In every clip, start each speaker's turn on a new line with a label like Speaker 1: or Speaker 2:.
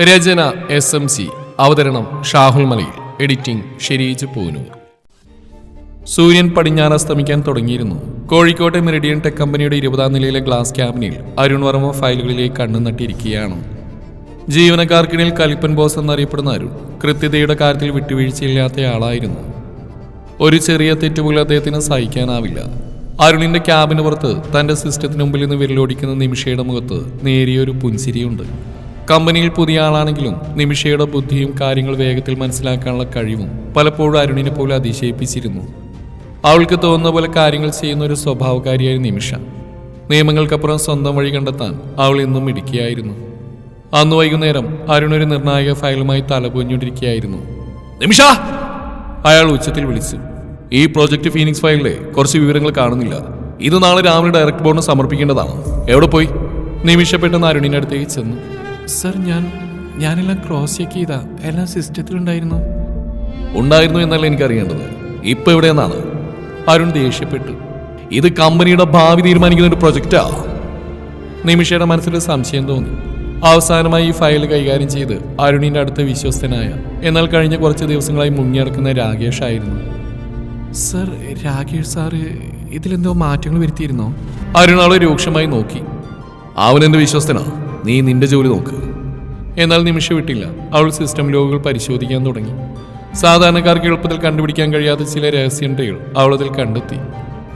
Speaker 1: രചന S M C അവതരണം ഷാഹുൽ മലയിൽ editing Shereej Poonoor. സൂര്യൻ പടിഞ്ഞാറ് അസ്തമിക്കാൻ തുടങ്ങിയിരുന്നു. കോഴിക്കോട്ടെ മെറിഡിയൻ ടെക് കമ്പനിയുടെ ഇരുപതാം നിലയിലെ ഗ്ലാസ് ക്യാബിനിൽ അരുൺ വർമ്മ ഫയലുകളിലേക്ക് കണ്ണു നട്ടിരിക്കുകയാണ്. ജീവനക്കാർക്കിടയിൽ കലിപ്പൻ ബോസ് എന്നറിയപ്പെടുന്ന അരുൺ കൃത്യതയുടെ കാര്യത്തിൽ വിട്ടുവീഴ്ചയില്ലാത്തയാളായിരുന്നു ഒരു ചെറിയ തെറ്റുപോലും അദ്ദേഹത്തിന് സഹിക്കാനാവില്ല. അരുണിന്റെ ക്യാബിന് പുറത്ത് തന്റെ സിസ്റ്റത്തിന് മുമ്പിൽ നിന്ന് വിരലോടിക്കുന്ന നിമിഷയുടെ മുഖത്ത് നേരിയൊരു പുൻസിരിയുണ്ട്. കമ്പനിയിൽ പുതിയ ആളാണെങ്കിലും നിമിഷയുടെ ബുദ്ധിയും കാര്യങ്ങൾ വേഗത്തിൽ മനസ്സിലാക്കാനുള്ള കഴിവും പലപ്പോഴും അരുണിനെ പോലെ അതിശയിപ്പിച്ചിരുന്നു. അവൾക്ക് തോന്നുന്ന പോലെ കാര്യങ്ങൾ ചെയ്യുന്ന ഒരു സ്വഭാവകാരിയായ നിമിഷ. നിയമങ്ങൾക്കപ്പുറം സ്വന്തം വഴി കണ്ടെത്താൻ അവൾ ഇന്നും ഇടുക്കിയായിരുന്നു. അന്ന് വൈകുന്നേരം അരുൺ ഒരു നിർണായക ഫയലുമായി തലപൊഞ്ഞുകൊണ്ടിരിക്കുകയായിരുന്നു. നിമിഷ! അയാൾ ഉച്ചത്തിൽ വിളിച്ചു. ഈ പ്രോജക്റ്റ് ഫീനിക്സ് ഫയലിലെ കുറച്ച് വിവരങ്ങൾ കാണുന്നില്ല. ഇത് നാളെ രാവിലെ ഡയറക്ട് ബോർഡിന് സമർപ്പിക്കേണ്ടതാണ്. എവിടെ പോയി? നിമിഷപ്പെട്ടെന്ന് അരുണിനടുത്തേക്ക് ചെന്നു. സർ ഞാൻ ഞാനെല്ലാം ക്രോസ് ചെക്ക് ചെയ്താ. എല്ലാം സിസ്റ്റത്തിലുണ്ടായിരുന്നു ഉണ്ടായിരുന്നു എന്നല്ല എനിക്ക് അറിയേണ്ടത് ഇപ്പൊ എവിടെയെന്നാണ്? അരുൺ ദേഷ്യപ്പെട്ടു. ഇത് കമ്പനിയുടെ ഭാവി തീരുമാനിക്കുന്ന ഒരു പ്രൊജക്റ്റാ നിമിഷയുടെ മനസ്സിൽ സംശയം തോന്നി. അവസാനമായി ഈ ഫയൽ കൈകാര്യം ചെയ്ത് അരുണിന്റെ അടുത്ത വിശ്വസ്തനായ എന്നാൽ കഴിഞ്ഞ കുറച്ച് ദിവസങ്ങളായി മുങ്ങിയടക്കുന്ന രാകേഷ് ആയിരുന്നു. സർ രാകേഷ് സാറ് ഇതിലെന്തോ മാറ്റങ്ങൾ വരുത്തിയിരുന്നോ? അരുൺ അവളെ രൂക്ഷമായി നോക്കി. അവനെന്റെ വിശ്വസ്തനാ? നീ നിന്റെ ജോലി നോക്ക്. എന്നാൽ നിമിഷം വിട്ടില്ല. അവൾ സിസ്റ്റം ലോഗുകൾ പരിശോധിക്കാൻ തുടങ്ങി. സാധാരണക്കാർക്ക് എളുപ്പത്തിൽ കണ്ടുപിടിക്കാൻ കഴിയാത്ത ചില രഹസ്യണ്ടകൾ അവൾ അതിൽ കണ്ടെത്തി.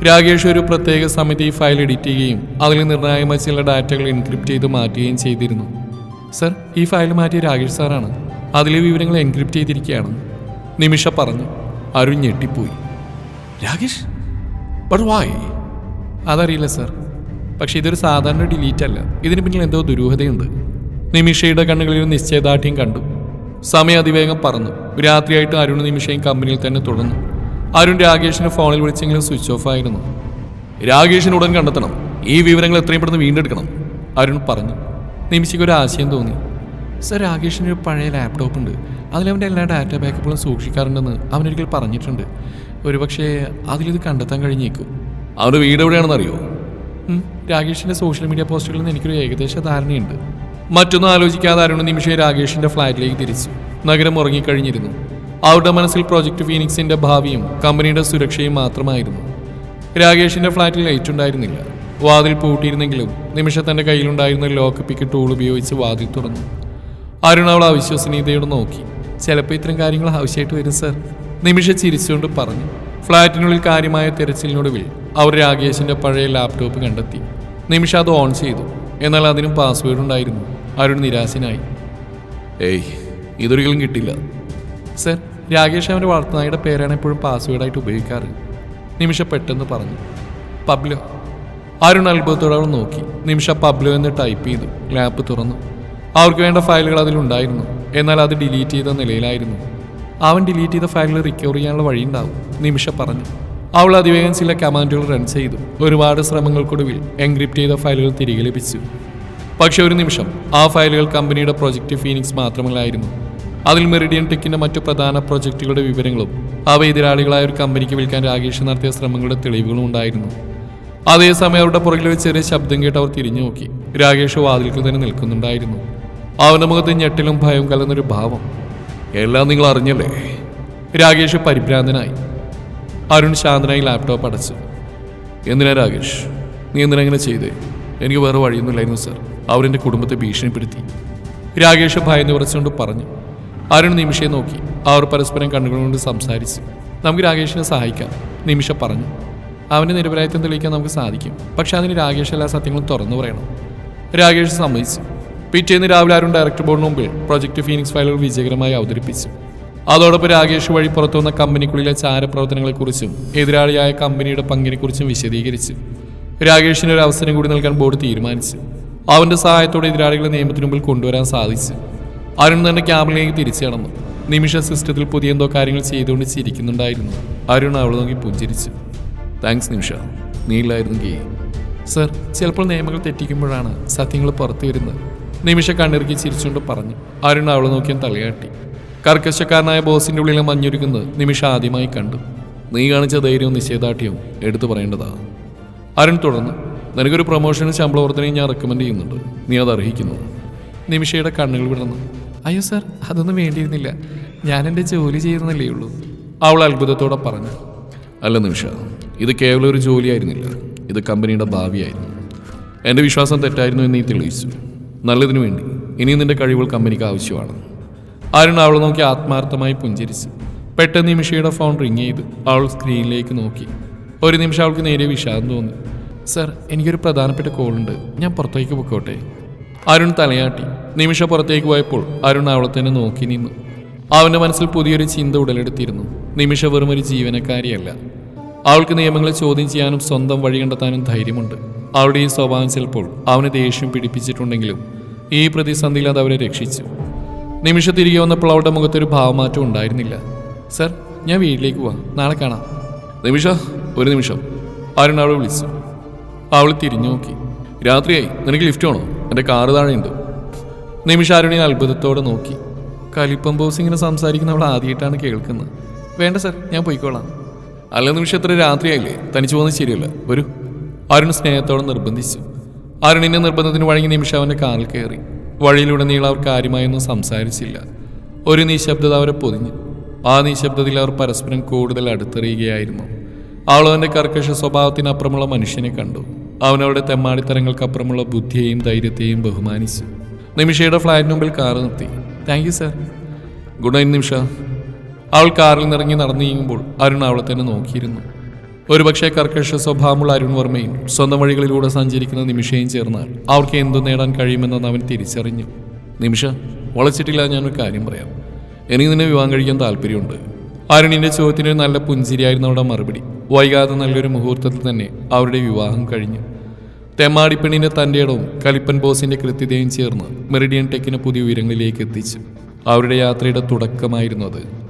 Speaker 1: രാകേഷ് ഒരു പ്രത്യേക സമിതി ഫയൽ എഡിറ്റ് ചെയ്യുകയും അതിൽ നിർണായകമായ ചില ഡാറ്റകൾ എൻക്രിപ്റ്റ് ചെയ്ത് മാറ്റുകയും ചെയ്തിരുന്നു. സർ ഈ ഫയൽ മാറ്റിയ രാകേഷ് സാറാണ്. അതിലെ വിവരങ്ങൾ എൻക്രിപ്റ്റ് ചെയ്തിരിക്കുകയാണ്. നിമിഷ പറഞ്ഞു. അരുൺ ഞെട്ടിപ്പോയി. രാകേഷ്? ബട്ട് അതറിയില്ല സർ. പക്ഷെ ഇതൊരു സാധാരണ ഡിലീറ്റ് അല്ല. ഇതിന് പിന്നിൽ എന്തോ ദുരൂഹതയുണ്ട്. നിമിഷയുടെ കണ്ണുകളിൽ ഒരു നിശ്ചയദാർഢ്യം കണ്ടു. സമയം അതിവേഗം പറന്നു. രാത്രിയായിട്ട് അരുൺ നിമിഷയും കമ്പനിയിൽ തന്നെ തുടർന്നു. അരുൺ രാകേഷിന് ഫോണിൽ വിളിച്ചെങ്കിലും സ്വിച്ച് ഓഫ് ആയിരുന്നു. രാകേഷിന് ഉടൻ കണ്ടെത്തണം. ഈ വിവരങ്ങൾ എത്രയും പെട്ടെന്ന് വീണ്ടെടുക്കണം. അരുൺ പറഞ്ഞു. നിമിഷയ്ക്ക് ഒരു ആശയം തോന്നി. സർ രാകേഷിന് ഒരു പഴയ ലാപ്ടോപ്പ് ഉണ്ട്. അതിലവന്റെ എല്ലാ ഡാറ്റ ബാക്കപ്പുകളും സൂക്ഷിക്കാറുണ്ടെന്ന് അവനൊരിക്കൽ പറഞ്ഞിട്ടുണ്ട്. ഒരുപക്ഷെ അതിലിത് കണ്ടെത്താൻ കഴിഞ്ഞേക്കും. അവന്റെ വീട് എവിടെയാണെന്ന് അറിയോ രാകേഷിന്റെ സോഷ്യൽ മീഡിയ പോസ്റ്റുകളിൽ നിന്ന് എനിക്കൊരു ഏകദേശ ധാരണയുണ്ട്. മറ്റൊന്നും ആലോചിക്കാതെ അരുണ നിമിഷം രാകേഷിന്റെ ഫ്ലാറ്റിലേക്ക് തിരിച്ചു. നഗരം ഉറങ്ങിക്കഴിഞ്ഞിരുന്നു. അവരുടെ മനസ്സിൽ പ്രോജക്റ്റ് ഫീനിക്സിന്റെ ഭാവിയും കമ്പനിയുടെ സുരക്ഷയും മാത്രമായിരുന്നു. രാകേഷിന്റെ ഫ്ലാറ്റിൽ ലൈറ്റ് ഉണ്ടായിരുന്നില്ല. വാതിൽ പൂട്ടിയിരുന്നെങ്കിലും നിമിഷം തന്റെ കയ്യിലുണ്ടായിരുന്ന ലോക്ക് പിക്ക് ടൂൾ ഉപയോഗിച്ച് വാതിൽ തുറന്നു. അരുൺ അവൾ അവിശ്വസനീയതയോട് നോക്കി. ചിലപ്പോൾ ഇത്തരം കാര്യങ്ങൾ ആവശ്യമായിട്ട് വരും സർ നിമിഷ ചിരിച്ചുകൊണ്ട് പറഞ്ഞു. ഫ്ലാറ്റിനുള്ളിൽ കാര്യമായ തിരച്ചിലിനൊടുവിൽ അവർ രാകേഷിന്റെ പഴയ ലാപ്ടോപ്പ് കണ്ടെത്തി. നിമിഷ അത് ഓൺ ചെയ്തു. എന്നാൽ അതിനും പാസ്വേഡ് ഉണ്ടായിരുന്നു. അരുൺ നിരാശനായി. ഏയ് ഇതൊരിക്കലും കിട്ടില്ല. സർ രാകേഷ് അവന്റെ വളർത്തുനായുടെ പേരാണ് എപ്പോഴും പാസ്വേഡായിട്ട് ഉപയോഗിക്കാറ്. നിമിഷ പെട്ടെന്ന് പറഞ്ഞു. പബ്ലോ. അരുൺ അത്ഭുതത്തോടെ അവൾ നോക്കി. നിമിഷ പബ്ലോ എന്ന് ടൈപ്പ് ചെയ്തു. ലാപ്പ് തുറന്നു. അവർക്ക് വേണ്ട ഫയലുകൾ അതിലുണ്ടായിരുന്നു എന്നാൽ അത് ഡിലീറ്റ് ചെയ്ത നിലയിലായിരുന്നു. അവൻ ഡിലീറ്റ് ചെയ്ത ഫയലുകൾ റിക്കവർ ചെയ്യാനുള്ള വഴിയുണ്ടാവും. നിമിഷ പറഞ്ഞു. അവൾ അതിവേഗം ചില കമാൻഡുകൾ റൺ ചെയ്തു. ഒരുപാട് ശ്രമങ്ങൾക്കൊടുവിൽ എൻക്രിപ്റ്റ് ചെയ്ത ഫയലുകൾ തിരികെ ലഭിച്ചു. പക്ഷെ ഒരു നിമിഷം ആ ഫയലുകൾ കമ്പനിയുടെ പ്രൊജക്റ്റ് ഫീനിക്സ് മാത്രമല്ലായിരുന്നു. അതിൽ മെറിഡിയൻ ടെക്കിന്റെ മറ്റു പ്രധാന പ്രൊജക്റ്റുകളുടെ വിവരങ്ങളും അവ എതിരാളികളായ ഒരു കമ്പനിക്ക് വിൽക്കാൻ രാകേഷ് നടത്തിയ ശ്രമങ്ങളുടെ തെളിവുകളും ഉണ്ടായിരുന്നു. അതേസമയം അവരുടെ പുറകിൽ ഒരു ചെറിയ ശബ്ദം കേട്ട് അവർ തിരിഞ്ഞു നോക്കി. രാകേഷ് വാതിൽക്കൽ തന്നെ നിൽക്കുന്നുണ്ടായിരുന്നു. അവന്റെ മുഖത്ത് ഞെട്ടിലും ഭയവും കലർന്നൊരു ഭാവം. എല്ലാം നിങ്ങൾ അറിഞ്ഞല്ലേ? രാകേഷ് പരിഭ്രാന്തനായി. അരുൺ ശാന്തനായി ലാപ്ടോപ്പ് അടച്ചു. എന്തിനാ രാകേഷ്? നീ എന്തിനാ ഇങ്ങനെ ചെയ്തേ? എനിക്ക് വേറെ വഴിയൊന്നുമില്ലായിരുന്നു സർ അവരെന്റെ കുടുംബത്തെ ഭീഷണിപ്പെടുത്തി. രാകേഷ് ഭയന്ന് കുറച്ചുകൊണ്ട് പറഞ്ഞു. അരുൺ നിമിഷയെ നോക്കി. അവർ പരസ്പരം കണ്ണുകൊണ്ട് സംസാരിച്ചു. നമുക്ക് രാകേഷിനെ സഹായിക്കാം നിമിഷ പറഞ്ഞു. അവന്റെ നിരപരാധിത്വം തെളിയിക്കാൻ നമുക്ക് സാധിക്കും. പക്ഷെ അതിന് രാകേഷ് എല്ലാ സത്യങ്ങളും തുറന്നു പറയണം. രാകേഷ് സമ്മതിച്ചു. പിറ്റേന്ന് രാവിലെ അരുൺ ഡയറക്ടർ ബോർഡിന് മുമ്പിൽ പ്രൊജക്ട് ഫീനിക്സ് ഫയലുകൾ വിജയകരമായി അവതരിപ്പിച്ചു. അതോടൊപ്പം രാകേഷ് വഴി പുറത്തുവന്ന കമ്പനിക്കുള്ളിലെ ചാരപ്രവർത്തനങ്ങളെക്കുറിച്ചും എതിരാളിയായ കമ്പനിയുടെ പങ്കിനെക്കുറിച്ചും വിശദീകരിച്ചു. രാകേഷിന് ഒരു അവസരം കൂടി നൽകാൻ ബോർഡ് തീരുമാനിച്ചു. അവന്റെ സഹായത്തോടെ എതിരാളികളെ നിയമത്തിന് മുമ്പിൽ കൊണ്ടുവരാൻ സാധിച്ചു. അരുൺ തന്നെ ക്യാമ്പിലേക്ക് തിരിച്ചു കടന്നു. നിമിഷ സിസ്റ്റത്തിൽ പുതിയ എന്തോ കാര്യങ്ങൾ ചെയ്തുകൊണ്ട് ചിരിക്കുന്നുണ്ടായിരുന്നു. അരുൺ അവൾ നോക്കി പുഞ്ചിരിച്ചു. താങ്ക്സ് നിമിഷ. നീ ഇല്ലായിരുന്നെങ്കിൽ സർ ചിലപ്പോൾ നിയമങ്ങൾ തെറ്റിക്കുമ്പോഴാണ് സത്യങ്ങൾ പുറത്തു വരുന്നത്. നിമിഷ കണ്ണിറുക്കി ചിരിച്ചുകൊണ്ട് പറഞ്ഞു. അരുൺ അവളെ നോക്കിയാൻ തലയാട്ടി. കർക്കശക്കാരനായ ബോസിന്റെ ഉള്ളിലെ മഞ്ഞൊരുക്കുന്നത് നിമിഷ ആദ്യമായി കണ്ടു. നീ കാണിച്ച ധൈര്യവും നിശ്ചയദാർഢ്യവും എടുത്തു പറയേണ്ടതാണ് അരുൺ തുടർന്ന് നിനക്കൊരു പ്രൊമോഷനും ശമ്പള വർധനയും ഞാൻ റെക്കമെൻഡ് ചെയ്യുന്നുണ്ട്. നീ അത് അർഹിക്കുന്നു. നിമിഷയുടെ കണ്ണുകൾ വിടർന്നു. അയ്യോ സാർ അതൊന്നും വേണ്ടിയിരുന്നില്ല. ഞാൻ എന്റെ ജോലി ചെയ്യുന്നതല്ലേ ഉള്ളൂ. അവൾ അത്ഭുതത്തോടെ പറഞ്ഞു. അല്ല നിമിഷ ഇത് കേവലം ഒരു ജോലിയായിരുന്നില്ല ഇത് കമ്പനിയുടെ ഭാവിയായിരുന്നു. എന്റെ വിശ്വാസം തെറ്റായിരുന്നു എന്ന് നീ തെളിയിച്ചു. നല്ലതിനു വേണ്ടി. ഇനി നിന്റെ കഴിവുകൾ കമ്പനിക്ക് ആവശ്യമാണ്. അരുൺ അവൾ നോക്കി ആത്മാർത്ഥമായി പുഞ്ചിരിച്ചു. പെട്ടെന്ന് നിമിഷയുടെ ഫോൺ റിങ് ചെയ്ത് അവൾ സ്ക്രീനിലേക്ക് നോക്കി. ഒരു നിമിഷം അവൾക്ക് നേരെ വിഷാദം തോന്നി. സർ എനിക്കൊരു പ്രധാനപ്പെട്ട കോളുണ്ട്. ഞാൻ പുറത്തേക്ക് പൊക്കോട്ടെ? അരുൺ തലയാട്ടി. നിമിഷ പുറത്തേക്ക് പോയപ്പോൾ അരുൺ അവളെ തന്നെ നോക്കി നിന്നു. അവന്റെ മനസ്സിൽ പുതിയൊരു ചിന്ത ഉടലെടുത്തിരുന്നു. നിമിഷ വെറും ഒരു ജീവനക്കാരിയല്ല. അവൾക്ക് നിയമങ്ങളെ ചോദ്യം ചെയ്യാനും സ്വന്തം വഴി കണ്ടെത്താനും ധൈര്യമുണ്ട്. അവളുടെ ഈ സ്വഭാവം ചിലപ്പോൾ അവന് ദേഷ്യം പിടിപ്പിച്ചിട്ടുണ്ടെങ്കിലും ഈ പ്രതിസന്ധിയിൽ അത് അവരെ രക്ഷിച്ചു. നിമിഷ തിരികെ വന്നപ്പോൾ അവളുടെ മുഖത്തൊരു ഭാവമാറ്റം ഉണ്ടായിരുന്നില്ല. സർ ഞാൻ വീട്ടിലേക്ക് പോവാം. നാളെ കാണാം. നിമിഷ ഒരു നിമിഷം. അരുൺ അവളെ വിളിച്ചു അവൾ തിരിഞ്ഞു നോക്കി. രാത്രിയായി. നിനക്ക് ലിഫ്റ്റ് വേണോ? എന്റെ കാറ് താഴെയുണ്ട്. നിമിഷ അരുണിനെ അത്ഭുതത്തോടെ നോക്കി. കലിപ്പം ബോസ് ഇങ്ങനെ സംസാരിക്കുന്ന അവൾ ആദ്യമായിട്ടാണ് കേൾക്കുന്നത്. വേണ്ട സർ ഞാൻ പോയിക്കോളാം. അല്ല നിമിഷം എത്ര രാത്രിയായില്ലേ? തനിച്ച് പോകുന്നത് ശരിയല്ല. വരൂ. അരുൺ സ്നേഹത്തോടെ നിർബന്ധിച്ചു. അരുണിന്റെ നിർബന്ധത്തിന് വഴങ്ങി നിമിഷ അവന്റെ കാറിൽ കയറി. വഴിയിലൂടെ നീളം അവർ കാര്യമായൊന്നും സംസാരിച്ചില്ല. ഒരു നിശബ്ദത അവരെ പൊതിഞ്ഞു. ആ നിശബ്ദതയിൽ അവർ പരസ്പരം കൂടുതൽ അടുത്തെറിയുകയായിരുന്നു. അവൾ അവന്റെ കർക്കശ സ്വഭാവത്തിനപ്പുറമുള്ള മനുഷ്യനെ കണ്ടു. അവനവരുടെ തെമ്മാടിത്തരങ്ങൾക്കപ്പുറമുള്ള ബുദ്ധിയെയും ധൈര്യത്തെയും ബഹുമാനിച്ചു. നിമിഷയുടെ ഫ്ലാറ്റിന് മുമ്പിൽ കാർ നിർത്തി. Thank you sir good night Nimisha. അവൾ കാറിൽ നിറങ്ങി നടന്നു നീങ്ങുമ്പോൾ അരുൺ അവളെ തന്നെ നോക്കിയിരുന്നു. ഒരുപക്ഷെ കർക്കശ സ്വഭാവമുള്ള അരുൺ വർമ്മയും സ്വന്തം വഴികളിലൂടെ സഞ്ചരിക്കുന്ന നിമിഷയും ചേർന്നാൽ അവർക്ക് എന്തു നേടാൻ കഴിയുമെന്ന് അവൻ തിരിച്ചറിഞ്ഞു. നിമിഷ വളച്ചിട്ടില്ല ഞാനൊരു കാര്യം പറയാം. എനിക്ക് നിന്നെ വിവാഹം കഴിക്കാൻ താല്പര്യമുണ്ട്. അരുണിന്റെ ചോദ്യത്തിന് നല്ല പുഞ്ചിരിയായിരുന്നു അവരുടെ മറുപടി. വൈകാതെ നല്ലൊരു മുഹൂർത്തത്തിൽ തന്നെ അവരുടെ വിവാഹം കഴിഞ്ഞു. തെമ്മാടിപ്പെണ്ണിന്റെ തന്റെ ഇടവും കലിപ്പൻ ബോസിന്റെ കൃത്യതയും ചേർന്ന് മെറിഡിയൻ ടെക്കിന് പുതിയ ഉയരങ്ങളിലേക്ക് എത്തിച്ചു. അവരുടെ യാത്രയുടെ തുടക്കമായിരുന്നു അത്.